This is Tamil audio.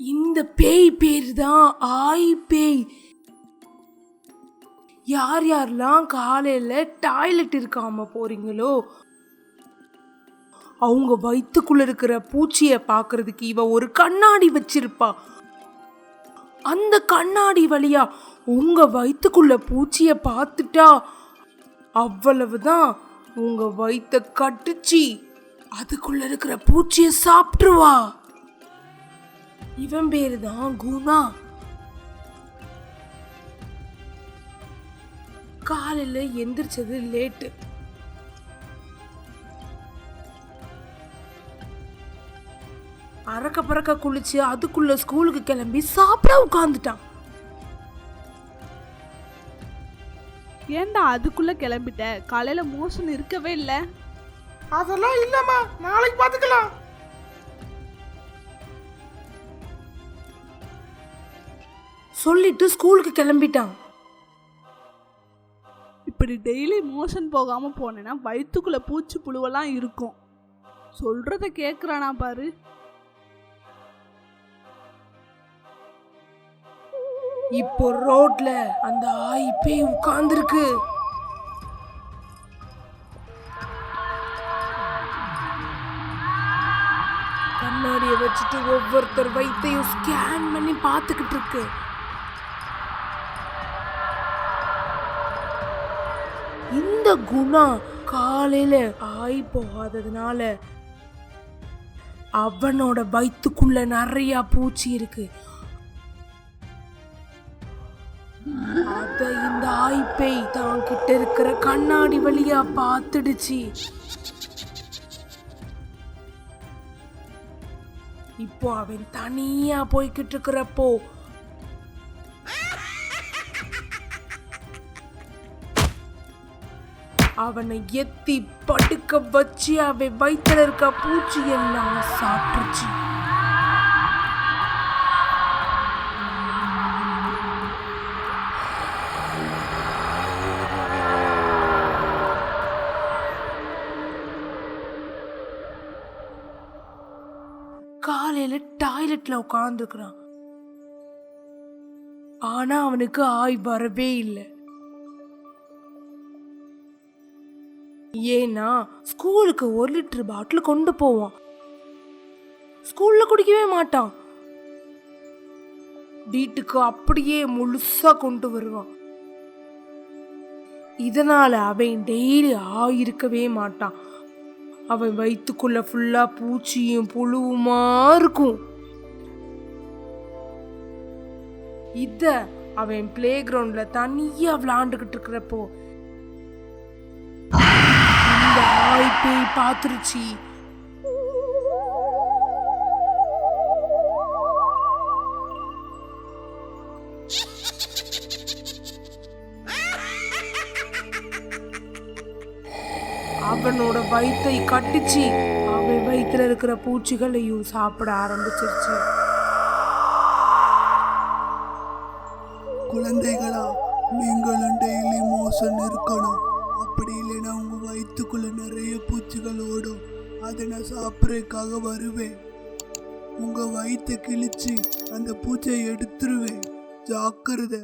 இந்த பேய் பேர் தான் ஆய் பேய். யார் யாரெல்லாம் காலையில் டாய்லெட் இருக்காம போறீங்களோ அவங்க வயிற்றுக்குள்ள இருக்கிற பூச்சியை பார்க்கறதுக்கு இவ ஒரு கண்ணாடி வச்சிருப்பா. அந்த கண்ணாடி வழியா உங்க வயிற்றுக்குள்ள பூச்சியை பார்த்துட்டா அவ்வளவுதான் உங்க வயிற்ற கட்டுச்சு. அதுக்குள்ள இருக்கிற பூச்சியை சாப்பிட்டுருவா. இவன் பேரு தான் குணா. காலையில எந்திரிச்சது லேட்டு. அறக்க பறக்க குளிச்சு அதுக்குள்ள ஸ்கூலுக்கு கிளம்பி சாப்பிட உட்காந்துட்டான் ஏன்டா அதுக்குள்ள கிளம்பிட்ட? காலையில மோஷன் இருக்கவே இல்லை. அதெல்லாம் இல்லம்மா. நாளைக்கு பாத்துக்கலாம். சொல்லிட்டு ஸ்கூலுக்கு கிளம்பிட்டான். இப்படி டெய்லி மோஷன் போகாம போனேன்னா வயிற்றுக்குள்ள பூச்சி புழுவெல்லாம் இருக்கும். சொல்றத கேக்குறானா பாரு. இப்போ ரோட்ல அந்த ஆய் பேய் உட்கார்ந்துருக்கு. கண்ணாடியை வச்சுட்டு ஒவ்வொருத்தர் வயித்தையும் ஸ்கேன் பண்ணி பார்த்துக்கிட்டு இருக்கு. இந்த குணா காலையில ஆய் போகாததுனால அவனோட வயிற்றுக்குள்ள நிறைய பூச்சி இருக்கு. அத இந்த ஆய்ப்பை தான் கிட்ட இருக்கிற கண்ணாடி வழியா பார்த்துடுச்சு. இப்போ அவன் தனியா போய்கிட்டு இருக்கிறப்போ அவனை எத்தி படுக்க வச்சு அவன் வயித்துல இருக்க பூச்சி எல்லாம் சாப்பிட்டுச்சு காலையில டாய்லெட்ல உட்காந்துருக்குறான் ஆனா அவனுக்கு ஆய் வரவே இல்லை. ஏன்னா ஸ்கூலுக்கு ஒரு லிட்டர் பாட்டில் கொண்டு போவான். ஸ்கூல்ல குடிக்கவே மாட்டான். வீட்டுக்கு அப்படியே முழுசா கொண்டு வருவான். இதனால அவன் டெய்லி ஆயிருக்கவே மாட்டான். அவன் வயிற்றுக்குள்ள ஃபுல்லா பூச்சியும் புழுவுமா இருக்கும். இத அவன் பிளே கிரவுண்ட்ல தனியா விளாண்டுகிட்டு இருக்கிறப்போ நாய் பேய் பார்த்துருச்சு. அவனோட வயிற்றை கட்டிச்சு. அவன் வயிற்றுல இருக்கிற பூச்சிகளையும் சாப்பிட ஆரம்பிச்சிருச்சு. குழந்தைகளா நீங்களும் டெய்லி மோஷன் இருக்கணும். அப்படி இல்லைன்னா உங்க வயிற்றுக்குள்ள நிறைய பூச்சிகள் ஓடும். அதை நான் சாப்பிட்றதுக்காக வருவேன். உங்க வயிற்றை கிழிச்சு அந்த பூச்சியை எடுத்துருவேன். ஜாக்கிரதை.